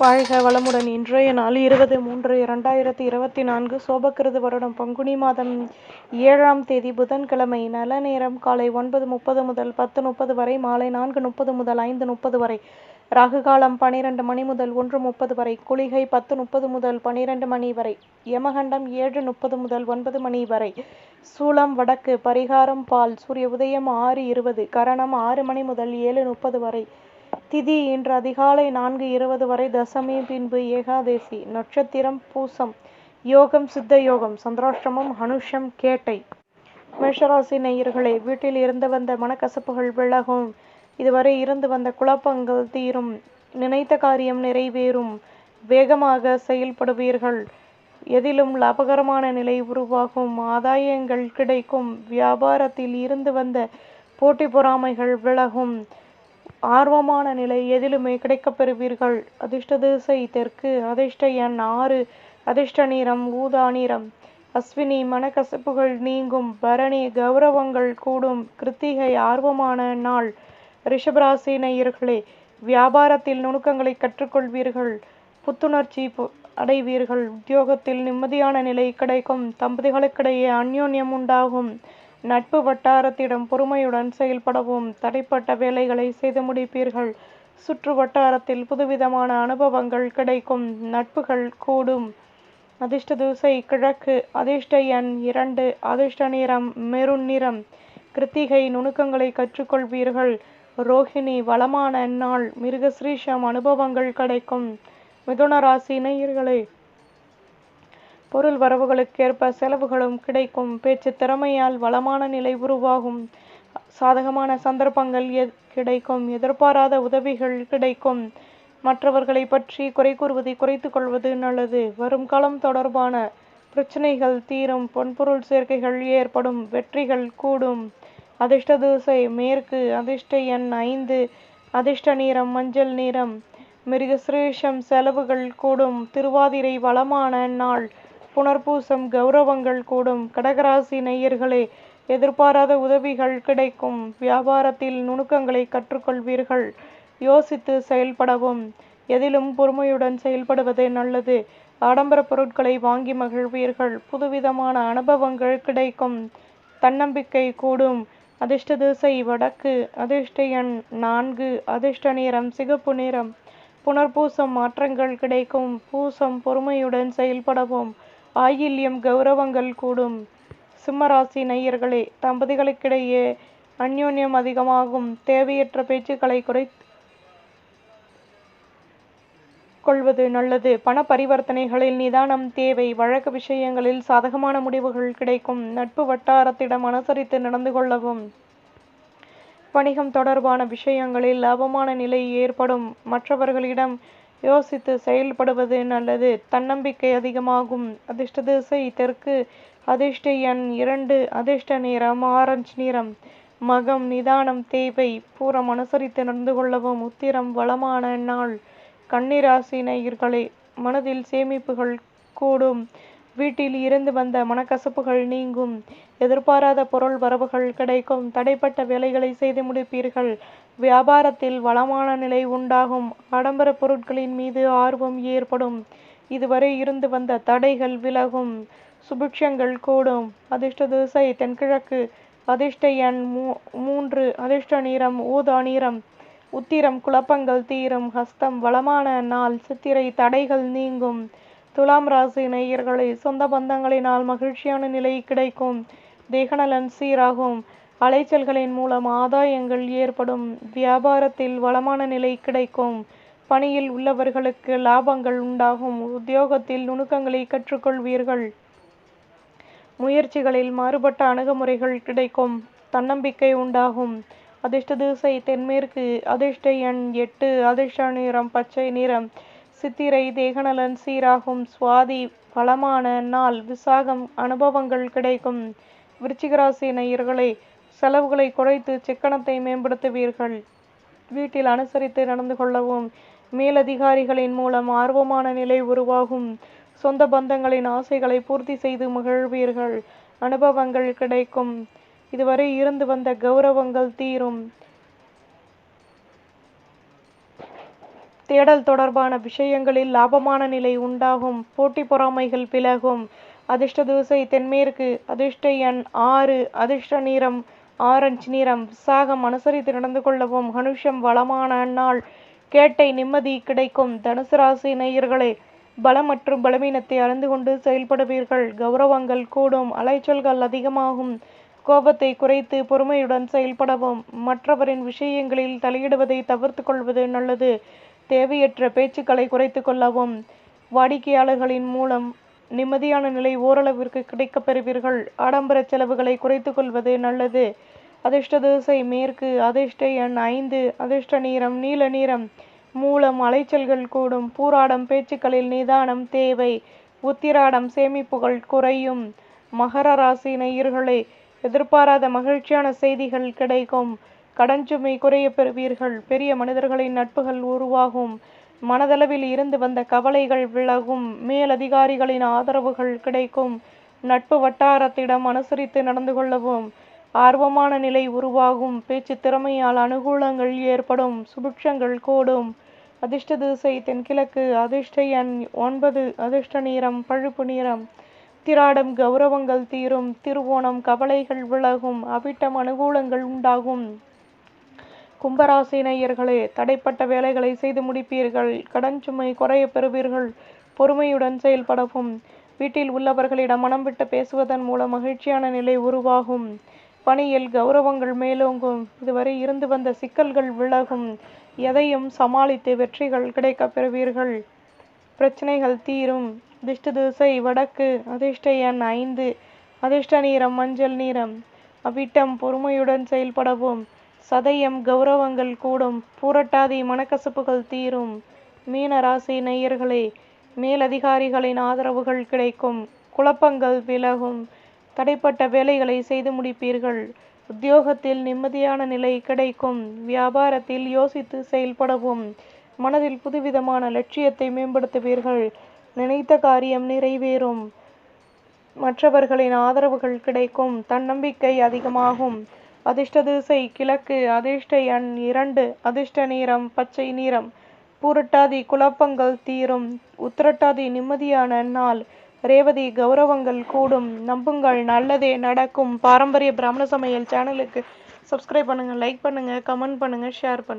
வாழ்க வளமுடன். இன்றைய நாள் இருபது மூன்று இரண்டாயிரத்தி இருபத்தி நான்கு. சோபக்கிருது வருடம் பங்குனி மாதம் ஏழாம் தேதி புதன்கிழமை. நல்ல நேரம் காலை ஒன்பது முப்பது முதல் பத்து முப்பது வரை மாலை நான்கு முப்பது முதல் ஐந்து முப்பது வரை. ராகு காலம் பனிரெண்டு மணி முதல் ஒன்று முப்பது வரை. குளிகை பத்து முப்பது முதல் பனிரெண்டு மணி வரை. யமகண்டம் ஏழு முப்பது முதல் ஒன்பது மணி வரை. சூளம் வடக்கு பரிகாரம் பால். சூரிய உதயம் ஆறு இருபது கரணம் ஆறு மணி முதல் ஏழு முப்பது வரை. திதி இன்று அதிகாலை நான்கு இருபது வரை தசமி பின்பு ஏகாதேசி நட்சத்திரம் பூசம் யோகம் சித்த யோகம் சந்திராஷ்டிரமம் அனுஷம் கேட்டை. மேஷராசி நேயர்களே வீட்டில் இருந்து வந்த மனக்கசப்புகள் விலகும். இதுவரை இருந்து வந்த குழப்பங்கள் தீரும். நினைத்த காரியம் நிறைவேறும். வேகமாக செயல்படுவீர்கள். எதிலும் லாபகரமான நிலை உருவாகும். ஆதாயங்கள் கிடைக்கும். வியாபாரத்தில் இருந்து வந்த போட்டி பொறாமைகள் விலகும். ஆர்வமான நிலை எதிலுமே கிடைக்கப் பெறுவீர்கள். அதிர்ஷ்ட திசை தெற்கு அதிர்ஷ்ட எண் ஆறு அதிர்ஷ்ட நிறம் ஊதா நிறம். அஸ்வினி மனக்கசப்புகள் நீங்கும் பரணி கௌரவங்கள் கூடும் கிருத்திகை ஆர்வமான நாள். ரிஷபராசி நேயர்களே வியாபாரத்தில் நுணுக்கங்களை கற்றுக்கொள்வீர்கள். புத்துணர்ச்சி பு- அடைவீர்கள். உத்தியோகத்தில் நிம்மதியான நிலை கிடைக்கும். தம்பதிகளுக்கிடையே அந்யோன்யம் உண்டாகும். நட்பு வட்டாரத்திடம் பொறுமையுடன் செயல்படவும் தடைப்பட்ட வேலைகளை செய்து முடிப்பீர்கள். சுற்று வட்டாரத்தில் புதுவிதமான அனுபவங்கள் கிடைக்கும். நட்புகள் கூடும். அதிர்ஷ்ட திசை கிழக்கு. அதிர்ஷ்ட எண் இரண்டு. அதிர்ஷ்ட நிறம் மெருண் நிறம். கிருத்திகை நுணுக்கங்களை கற்றுக்கொள்வீர்கள். ரோஹிணி வளமான நாள் மிருகஸ்ரீஷம் அனுபவங்கள் கிடைக்கும். மிதுன ராசி நேயர்களே பொருள் வரவுகளுக்கேற்ப செலவுகளும் கிடைக்கும். பேச்சு திறமையால் வளமான நிலை உருவாகும். சாதகமான சந்தர்ப்பங்கள் எ- கிடைக்கும். எதிர்பாராத உதவிகள் கிடைக்கும். மற்றவர்களை பற்றி குறை கூறுவதை குறைத்து கொள்வது நல்லது. வரும் காலம் தொடர்பான பிரச்சனைகள் தீரும். பொன்பொருள் சேர்க்கைகள் ஏற்படும். வெற்றிகள் கூடும். அதிர்ஷ்ட தூசை மேற்கு அதிர்ஷ்ட எண் ஐந்து அதிர்ஷ்ட நிறம் மஞ்சள் நிறம். மிருகசிரேஷம் செலவுகள் கூடும். திருவாதிரை வளமான நாள் புனர்பூசம் கௌரவங்கள் கூடும். கடகராசி நேயர்களே எதிர்பாராத உதவிகள் கிடைக்கும். வியாபாரத்தில் நுணுக்கங்களை கற்றுக்கொள்வீர்கள். யோசித்து செயல்படவும். எதிலும் பொறுமையுடன் செயல்படுவதே நல்லது. ஆடம்பர பொருட்களை வாங்கி மகிழ்வீர்கள். புதுவிதமான அனுபவங்கள் கிடைக்கும். தன்னம்பிக்கை கூடும். அதிர்ஷ்ட திசை வடக்கு அதிர்ஷ்ட எண் நான்கு அதிர்ஷ்ட நிறம் சிகப்பு நிறம். புனர்பூசம் மாற்றங்கள் கிடைக்கும். பூசம் பொறுமையுடன் செயல்படவும். ஆயில்யம் கௌரவங்கள் கூடும். சிம்மராசி நேயர்களே தம்பதிகளுக்கிடையே அந்யோன்யம் அதிகமாகும். தேவையற்ற பேச்சுக்களை குறை கொள்வது நல்லது. பண பரிவர்த்தனைகளில் நிதானம் தேவை வழக்கு விஷயங்களில் சாதகமான முடிவுகள் கிடைக்கும். நட்பு வட்டாரத்திடம் அனுசரித்து நடந்து கொள்ளவும். வணிகம் தொடர்பான விஷயங்களில் லாபமான நிலை ஏற்படும். மற்றவர்களிடம் யோசித்து செயல்படுவது நல்லது. தன்னம்பிக்கை அதிகமாகும். அதிர்ஷ்ட திசை தெற்கு. அதிர்ஷ்ட எண் இரண்டு. அதிர்ஷ்ட நிறம் ஆரஞ்சு நிறம். மகம் நிதானம் தேவை. பூரம் அனுசரித்து நடந்து கொள்ளவும் உத்திரம் வளமான நாள். கன்னிராசி நேயர்களே மனதில் சேமிப்புகள் கூடும். வீட்டில் இருந்து வந்த மனக்கசப்புகள் நீங்கும். எதிர்பாராத பொருள் வரவுகள் கிடைக்கும். தடைப்பட்ட வேலைகளை செய்து முடிப்பீர்கள். வியாபாரத்தில் வளமான நிலை உண்டாகும். ஆடம்பர பொருட்களின் மீது ஆர்வம் ஏற்படும். இதுவரை இருந்து வந்த தடைகள் விலகும். சுபிட்சங்கள் கூடும். அதிர்ஷ்ட திசை தென்கிழக்கு. அதிர்ஷ்ட எண் மூ- மூன்று. அதிர்ஷ்ட நிறம் ஊதா நிறம். உத்திரம் குழப்பங்கள் தீரும். ஹஸ்தம் வளமான நாள். சித்திரை தடைகள் நீங்கும். துலாம் ராசி நேயர்களை சொந்த பந்தங்களினால் மகிழ்ச்சியான நிலை கிடைக்கும். தேகநலன் சீராகும். அலைச்சல்களின் மூலம் ஆதாயங்கள் ஏற்படும். வியாபாரத்தில் வளமான நிலை கிடைக்கும். பணியில் உள்ளவர்களுக்கு லாபங்கள் உண்டாகும். உத்தியோகத்தில் நுணுக்கங்களை கற்றுக்கொள்வீர்கள். முயற்சிகளில் மாறுபட்ட அணுகுமுறைகள் கிடைக்கும். தன்னம்பிக்கை உண்டாகும். அதிர்ஷ்ட திசை தென்மேற்கு அதிர்ஷ்ட எண் எட்டு அதிர்ஷ்ட நிறம் பச்சை நிறம். சித்திரை தேகநலன் சீராகும். சுவாதி பலமான நாள். விசாகம் அனுபவங்கள் கிடைக்கும். விருச்சிகராசி நேயர்களே செலவுகளை குறைத்து சிக்கனத்தை மேம்படுத்துவீர்கள். வீட்டில் அனுசரித்து நடந்து கொள்ளவும் மேலதிகாரிகளின் மூலம் ஆர்வமான நிலை உருவாகும். சொந்த பந்தங்களின் ஆசைகளை பூர்த்தி செய்து மகிழ்வீர்கள். அனுபவங்கள் கிடைக்கும். இதுவரை இருந்து வந்த கௌரவங்கள் தீரும். தேடல் தொடர்பான விஷயங்களில் லாபமான நிலை உண்டாகும். போட்டி பொறாமைகள் விலகும் அதிர்ஷ்ட தூசை தென்மேற்கு அதிர்ஷ்ட எண் ஆறு அதிர்ஷ்ட நிறம் ஆரஞ்சு நிறம். விசாகம் அனுசரித்து நடந்து கொள்ளவும் மனுஷம் வளமான நாள் கேட்டை நிம்மதி கிடைக்கும். தனுசு ராசி நேயர்களே பலம் மற்றும் பலவீனத்தை அறிந்து கொண்டு செயல்படுவீர்கள். கௌரவங்கள் கூடும். அலைச்சல்கள் அதிகமாகும். கோபத்தை குறைத்து பொறுமையுடன் செயல்படவும். மற்றவரின் விஷயங்களில் தலையிடுவதை தவிர்த்து கொள்வது நல்லது. தேவையற்ற பேச்சுக்களை குறைத்து கொள்ளவும் வாடிக்கையாளர்களின் மூலம் நிம்மதியான நிலை ஓரளவிற்கு கிடைக்கப் பெறுவீர்கள். ஆடம்பர செலவுகளை குறைத்து கொள்வது நல்லது. அதிர்ஷ்ட திசை மேற்கு அதிர்ஷ்ட எண் ஐந்து அதிர்ஷ்ட நீரம் நீல நீரம் மூலம் அலைச்சல்கள் கூடும். பூராடம் பேச்சுக்களில் நிதானம் தேவை. உத்திராடம் சேமிப்புகள் குறையும். மகர ராசி நேயர்களே எதிர்பாராத மகிழ்ச்சியான செய்திகள் கிடைக்கும். கடன் சுமை குறைய பெறுவீர்கள். பெரிய மனிதர்களின் நட்புகள் உருவாகும். மனதளவில் இருந்து வந்த கவலைகள் விலகும். மேலதிகாரிகளின் ஆதரவுகள் கிடைக்கும். நட்பு வட்டாரத்திடம் அனுசரித்து நடந்து கொள்ளவும். ஆர்வமான நிலை உருவாகும். பேச்சு திறமையால் அனுகூலங்கள் ஏற்படும். சுபிட்சங்கள் கூடும். அதிர்ஷ்ட திசை தென்கிழக்கு. அதிர்ஷ்ட எண் ஒன்பது. அதிர்ஷ்ட நிறம் பழுப்பு நிறம். திராடம் கௌரவங்கள் தீரும். திருவோணம் கவலைகள் விலகும். அவிட்டம் அனுகூலங்கள் உண்டாகும். கும்பராசி நேயர்களே தடைப்பட்ட வேலைகளை செய்து முடிப்பீர்கள். கடன் சுமை குறைய பெறுவீர்கள். பொறுமையுடன் செயல்படவும். வீட்டில் உள்ளவர்களிடம் மனம் விட்டு பேசுவதன் மூலம் மகிழ்ச்சியான நிலை உருவாகும். பணியில் கௌரவங்கள் மேலோங்கும். இதுவரை இருந்து வந்த சிக்கல்கள் விலகும். எதையும் சமாளித்து வெற்றிகள் கிடைக்கப் பெறுவீர்கள். பிரச்சனைகள் தீரும். திஷ்ட திசை வடக்கு. அதிர்ஷ்ட எண் ஐந்து. அதிர்ஷ்ட நீரம் மஞ்சள் நீரம் அவிட்டம் பொறுமையுடன் செயல்படவும். சதயம் கௌரவங்கள் கூடும். பூரட்டாதி மனக்கசப்புகள் தீரும். மீன ராசி நேயர்களே மேலதிகாரிகளின் ஆதரவுகள் கிடைக்கும். குழப்பங்கள் விலகும். தடைப்பட்ட வேலைகளை செய்து முடிப்பீர்கள். உத்தியோகத்தில் நிம்மதியான நிலை கிடைக்கும். வியாபாரத்தில் யோசித்து செயல்படவும். மனதில் புதுவிதமான லட்சியத்தை மேம்படுத்துவீர்கள். நினைத்த காரியம் நிறைவேறும். மற்றவர்களின் ஆதரவுகள் கிடைக்கும். தன்னம்பிக்கை அதிகமாகும். அதிர்ஷ்ட திசை கிழக்கு அதிர்ஷ்ட எண் இரண்டு அதிர்ஷ்ட நிறம் பச்சை நிறம். பூரட்டாதி குழப்பங்கள் தீரும். உத்திரட்டாதி நிம்மதியான நாள். ரேவதி கௌரவங்கள் கூடும். நம்புங்கள் நல்லதே நடக்கும். பாரம்பரிய பிராமண சமையல் சேனலுக்கு சப்ஸ்கிரைப் பண்ணுங்கள் லைக் பண்ணுங்கள் கமெண்ட் பண்ணுங்கள் ஷேர் பண்ணுங்கள்